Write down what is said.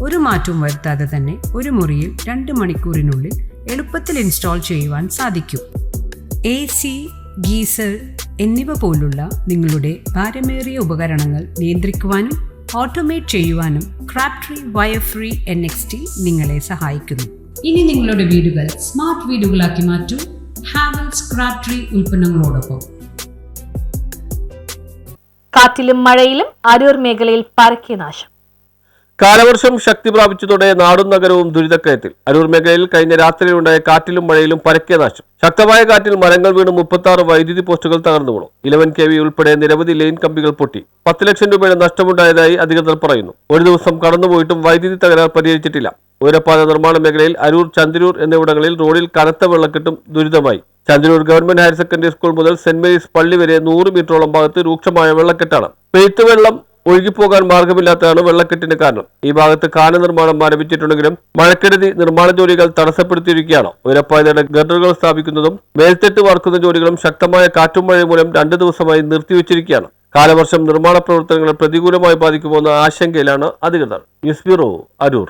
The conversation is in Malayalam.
ഒരു മാറ്റവും വരുത്താതെ തന്നെ ഒരു മുറിയിൽ രണ്ട് മണിക്കൂറിനുള്ളിൽ എളുപ്പത്തിൽ ഇൻസ്റ്റാൾ ചെയ്യുവാൻ സാധിക്കും. എ സി ഗീസർ എന്നിവ പോലുള്ള നിങ്ങളുടെ ഭാരമേറിയ ഉപകരണങ്ങൾ നിയന്ത്രിക്കുവാനും ഓട്ടോമേറ്റ് ചെയ്യുവാനും Crabtree wire free N X T നിങ്ങളെ സഹായിക്കുന്നു. ഇനി നിങ്ങളുടെ വീടുകൾ സ്മാർട്ട് വീടുകളാക്കി മാറ്റൂ. ഹാവൽസ് ക്രാപ്ട്രി ഉൽപ്പന്നങ്ങളോടൊപ്പം. കാറ്റിലും മഴയിലും അരൂർ മേഖലയിൽ പരക്കെ നാശം. കാലവർഷം ശക്തി പ്രാപിച്ചതോടെ നാടും നഗരവും ദുരിതക്കയത്തിൽ അരൂർ മേഖലയിൽ കഴിഞ്ഞ രാത്രിയിലുണ്ടായ കാറ്റിലും മഴയിലും പരക്കെ നാശം. ശക്തമായ കാറ്റിൽ മരങ്ങൾ വീണ് മുപ്പത്തി വൈദ്യുതി പോസ്റ്റുകൾ തകർന്നു വീണു. ഇലവൻ കെ വി ഉൾപ്പെടെ നിരവധി ലൈൻ കമ്പികൾ പൊട്ടി. പത്ത് ലക്ഷം രൂപയുടെ നഷ്ടമുണ്ടായതായി അധികൃതർ പറയുന്നു. ഒരു ദിവസം കടന്നുപോയിട്ടും വൈദ്യുതി തകരാർ പരിഹരിച്ചിട്ടില്ല. ഉയരപ്പാത നിർമ്മാണ മേഖലയിൽ അരൂർ ചന്ദ്രൂർ എന്നിവിടങ്ങളിൽ റോഡിൽ കനത്ത വെള്ളക്കെട്ടും ദുരിതമായി. Chandroor government higher secondary school മുതൽ സെന്റ് മേരീസ് പള്ളി വരെ നൂറ് മീറ്ററോളം ഭാഗത്ത് രൂക്ഷമായ വെള്ളക്കെട്ടാണ്. പെയ്ത്ത് വെള്ളം ഒഴുകിപ്പോകാൻ മാർഗമില്ലാത്തതാണ് വെള്ളക്കെട്ടിന് കാരണം. ഈ ഭാഗത്ത് കാന നിർമ്മാണം ആരംഭിച്ചിട്ടുണ്ടെങ്കിലും മഴക്കെടുതി നിർമ്മാണ ജോലികൾ തടസ്സപ്പെടുത്തിയിരിക്കുകയാണ്. ഉയരപ്പാതയുടെ ഗർഡറുകൾ സ്ഥാപിക്കുന്നതും മേൽത്തെട്ട് വാർക്കുന്ന ജോലികളും ശക്തമായ കാറ്റും മഴയും മൂലം രണ്ടു ദിവസമായി നിർത്തിവച്ചിരിക്കുകയാണ്. കാലവർഷം നിർമ്മാണ പ്രവർത്തനങ്ങളെ പ്രതികൂലമായി ബാധിക്കുമെന്ന ആശങ്കയിലാണ് അധികൃതർ. News bureau Aroor.